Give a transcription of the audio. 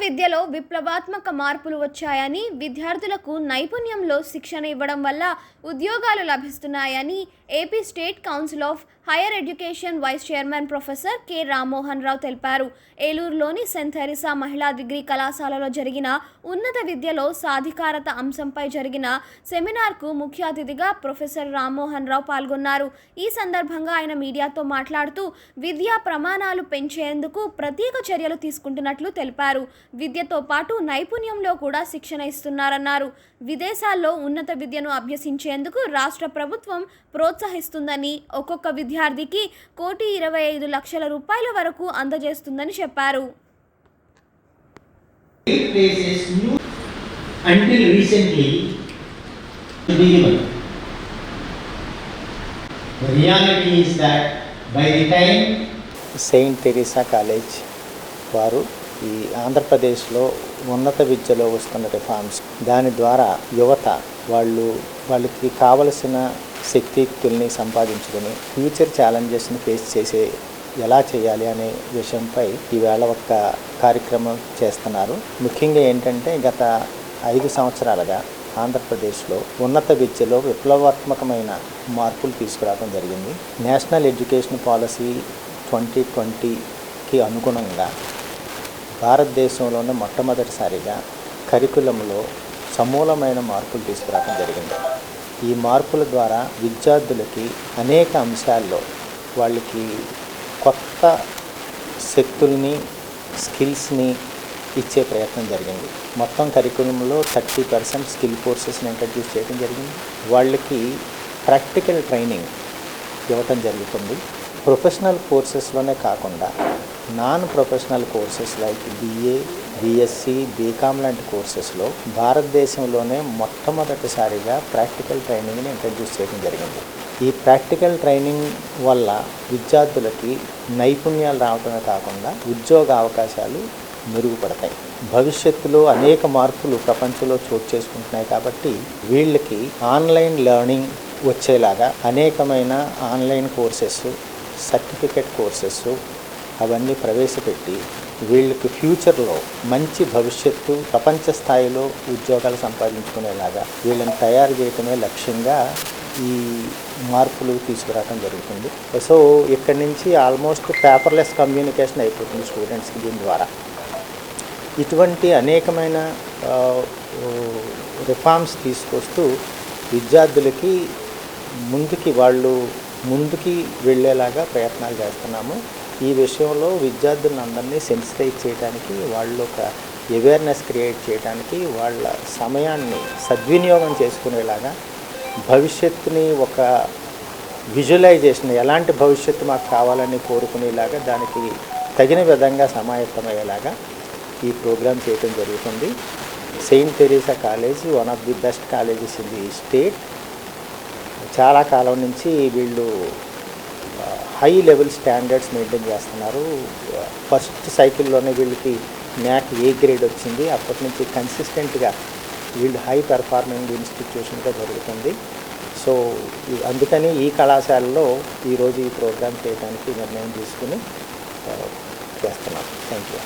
విద్యలో విప్లవాత్మక మార్పులు వచ్చాయని విద్యార్థులకు నైపుణ్యంలో శిక్షణ ఇవ్వడం వల్ల ఉద్యోగాలు లభిస్తున్నాయని AP state council of higher education vice chairman professor K Rammohan Rao తెలిపారు. ఏలూరులోని సెంట్ థెరిసా మహిళా డిగ్రీ కళాశాలలో జరిగిన ఉన్నత విద్యలో సాధికారత అంశంపై జరిగిన సెమినార్కు ముఖ్య అతిథిగా ప్రొఫెసర్ రామ్మోహన్ రావు పాల్గొన్నారు. ఈ సందర్భంగా ఆయన మీడియాతో మాట్లాడుతూ విద్యా ప్రమాణాలు పెంచేందుకు ప్రత్యేక చర్యలు తీసుకుంటున్నట్లు తెలిపారు. విద్యతో పాటు నైపుణ్యంలో కూడా శిక్షణ ఇస్తున్నారన్నారు. విదేశాల్లో ఉన్నత విద్యను అభ్యసించేందుకు రాష్ట్ర ప్రభుత్వం ప్రోత్సహిస్తుందని ఒక్కొక్క విద్య విద్యార్థికి కోటి ఇరవై ఐదు లక్షల రూపాయల వరకు అందజేస్తుందని చెప్పారు. సెయింట్ తెరీసా కాలేజ్ వారు ఈ ఆంధ్రప్రదేశ్లో ఉన్నత విద్యలో వస్తున్న రిఫార్మ్స్ దాని ద్వారా యువత వాళ్ళు వాళ్ళకి కావలసిన శక్తియుక్తుల్ని సంపాదించుకొని ఫ్యూచర్ ఛాలెంజెస్ని ఫేస్ చేసే ఎలా చేయాలి అనే విషయంపై ఈవేళ ఒక కార్యక్రమం చేస్తున్నారు. ముఖ్యంగా ఏంటంటే గత ఐదు సంవత్సరాలుగా ఆంధ్రప్రదేశ్లో ఉన్నత విద్యలో విప్లవాత్మకమైన మార్పులు తీసుకురావడం జరిగింది. నేషనల్ ఎడ్యుకేషన్ పాలసీ ట్వంటీ ట్వంటీకి అనుగుణంగా భారతదేశంలోనే మొట్టమొదటిసారిగా కరికులంలో సమూలమైన మార్పులు తీసుకురావడం జరిగింది. ఈ మార్పుల ద్వారా విద్యార్థులకి అనేక అంశాల్లో వాళ్ళకి కొత్త శక్తుల్ని స్కిల్స్ని ఇచ్చే ప్రయత్నం జరిగింది. మొత్తం కరికులంలో థర్టీ పర్సెంట్ స్కిల్ కోర్సెస్ని ఇంట్రడ్యూస్ చేయడం జరిగింది. వాళ్ళకి ప్రాక్టికల్ ట్రైనింగ్ ఇవ్వటం జరుగుతుంది. ప్రొఫెషనల్ కోర్సెస్లోనే కాకుండా non professional courses like BA BSc BCom లాంటి కోర్సెస్లో భారతదేశంలోనే మొట్టమొదటిసారిగా ప్రాక్టికల్ ట్రైనింగ్ని ఇంట్రడ్యూస్ చేయడం జరిగింది. ఈ ప్రాక్టికల్ ట్రైనింగ్ వల్ల విద్యార్థులకి నైపుణ్యాలు రావటమే కాకుండా ఉద్యోగ అవకాశాలు మెరుగుపడతాయి. భవిష్యత్తులో అనేక మార్పులు ప్రపంచంలో చోటు చేసుకుంటున్నాయి కాబట్టి వీళ్ళకి ఆన్లైన్ లెర్నింగ్ వచ్చేలాగా అనేకమైన ఆన్లైన్ కోర్సెస్ సర్టిఫికెట్ కోర్సెస్ అవన్నీ ప్రవేశపెట్టి వీళ్ళకి ఫ్యూచర్లో మంచి భవిష్యత్తు ప్రపంచ స్థాయిలో ఉద్యోగాలు సంపాదించుకునేలాగా వీళ్ళని తయారు చేయటమే లక్ష్యంగా ఈ మార్పులు తీసుకురావడం జరుగుతుంది. సో ఇక్కడి నుంచి ఆల్మోస్ట్ పేపర్లెస్ కమ్యూనికేషన్ అయిపోతుంది స్టూడెంట్స్కి దీని ద్వారా. ఇటువంటి అనేకమైన రిఫార్మ్స్ తీసుకొస్తూ విద్యార్థులకి ముందుకి వాళ్ళు ముందుకి వెళ్ళేలాగా ప్రయత్నాలు చేస్తున్నాము. ఈ విషయంలో విద్యార్థులను అందరినీ సెన్సిటైజ్ చేయడానికి వాళ్ళు ఒక అవేర్నెస్ క్రియేట్ చేయడానికి వాళ్ళ సమయాన్ని సద్వినియోగం చేసుకునేలాగా భవిష్యత్తుని ఒక విజువలైజేషన్ ఎలాంటి భవిష్యత్తు మాకు కావాలని కోరుకునేలాగా దానికి తగిన విధంగా సమాయత్తమయ్యేలాగా ఈ ప్రోగ్రామ్ చేయడం జరుగుతుంది. Saint Teresa college one of the best colleges in the state. చాలా కాలం నుంచి వీళ్ళు హై లెవెల్ స్టాండర్డ్స్ మెయింటైన్ చేస్తున్నారు. ఫస్ట్ సైకిల్లోనే వీళ్ళకి మ్యాక్ ఏ గ్రేడ్ వచ్చింది అప్పటి నుంచి కన్సిస్టెంట్గా వీళ్ళు హై పెర్ఫార్మింగ్ ఇన్స్టిట్యూషన్గా జరుగుతుంది. సో అందుకని ఈ కళాశాలలో ఈరోజు ఈ ప్రోగ్రామ్ చేయడానికి నిర్ణయం తీసుకుని ఆ, చేస్తున్నాం థ్యాంక్ యూ